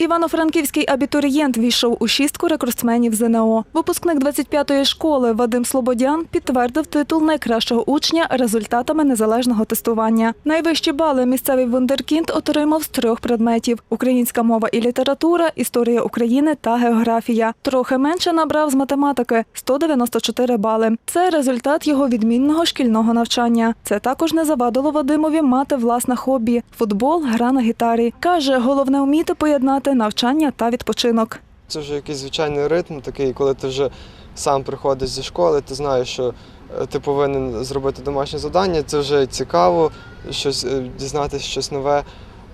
Івано-Франківський абітурієнт війшов у шістку рекордсменів ЗНО. Випускник 25-ї школи Вадим Слободян підтвердив титул найкращого учня результатами незалежного тестування. Найвищі бали місцевий вундеркінд отримав з трьох предметів: українська мова і література, історія України та географія. Трохи менше набрав з математики 194 бали. Це результат його відмінного шкільного навчання. Це також не завадило Вадимові мати власне хобі футбол, гра на гітарі. Каже, головне вміти поєднати навчання та відпочинок. Це вже якийсь звичайний ритм, такий, коли ти вже сам приходиш зі школи, ти знаєш, що е, ти повинен зробити домашнє завдання. Це вже цікаво, щось е, дізнатися щось нове.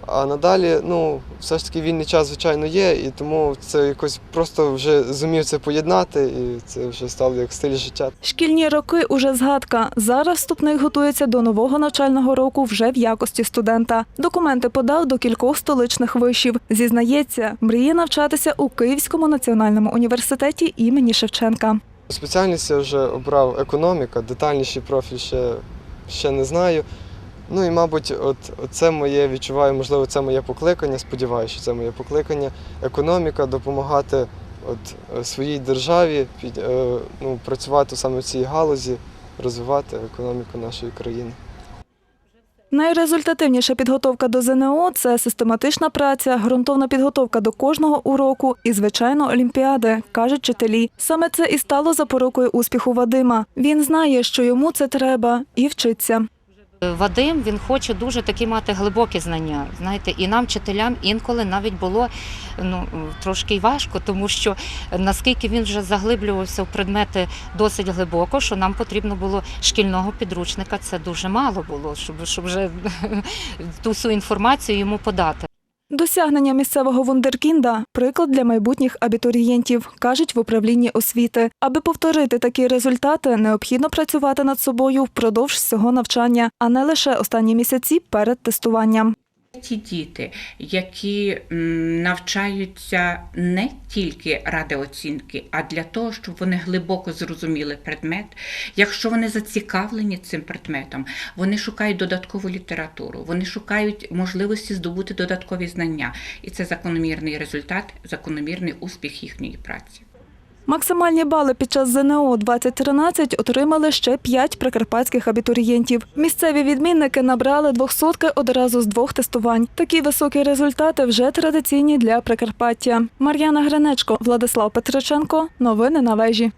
А надалі, ну, все ж таки вільний час, звичайно, є, і тому це якось просто вже зумів це поєднати, і це вже стало як стиль життя. Шкільні роки уже згадка. Зараз вступник готується до нового навчального року вже в якості студента. Документи подав до кількох столичних вишів. Зізнається, мріє навчатися у Київському національному університеті імені Шевченка. Спеціальність я вже обрав економіка, детальніший профіль ще, ще не знаю. Ну і, мабуть, от, це моє відчуваю, можливо, це моє покликання. Сподіваюся, що це моє покликання. Економіка допомагати от, е, своїй державі під, е, ну, працювати саме в цій галузі, розвивати економіку нашої країни. Найрезультативніша підготовка до ЗНО це систематична праця, ґрунтовна підготовка до кожного уроку і, звичайно, олімпіади, кажуть вчителі. Саме це і стало запорукою успіху Вадима. Він знає, що йому це треба, і вчиться. Вадим він хоче дуже такі мати глибокі знання. Знаєте, і нам, вчителям, інколи навіть було ну трошки важко, тому що наскільки він вже заглиблювався в предмети досить глибоко, що нам потрібно було шкільного підручника. Це дуже мало було, щоб, щоб вже ту всю інформацію йому подати. Досягнення місцевого вундеркінда – приклад для майбутніх абітурієнтів, кажуть в управлінні освіти. Аби повторити такі результати, необхідно працювати над собою впродовж всього навчання, а не лише останні місяці перед тестуванням. Ті діти, які навчаються не тільки ради оцінки, а для того, щоб вони глибоко зрозуміли предмет. Якщо вони зацікавлені цим предметом, вони шукають додаткову літературу, вони шукають можливості здобути додаткові знання. І це закономірний результат, закономірний успіх їхньої праці. Максимальні бали під час ЗНО 2013 отримали ще п'ять прикарпатських абітурієнтів. Місцеві відмінники набрали двохсотки одразу з двох тестувань. Такі високі результати вже традиційні для Прикарпаття. Мар'яна Гринечко, Владислав Петриченко. Новини на вежі.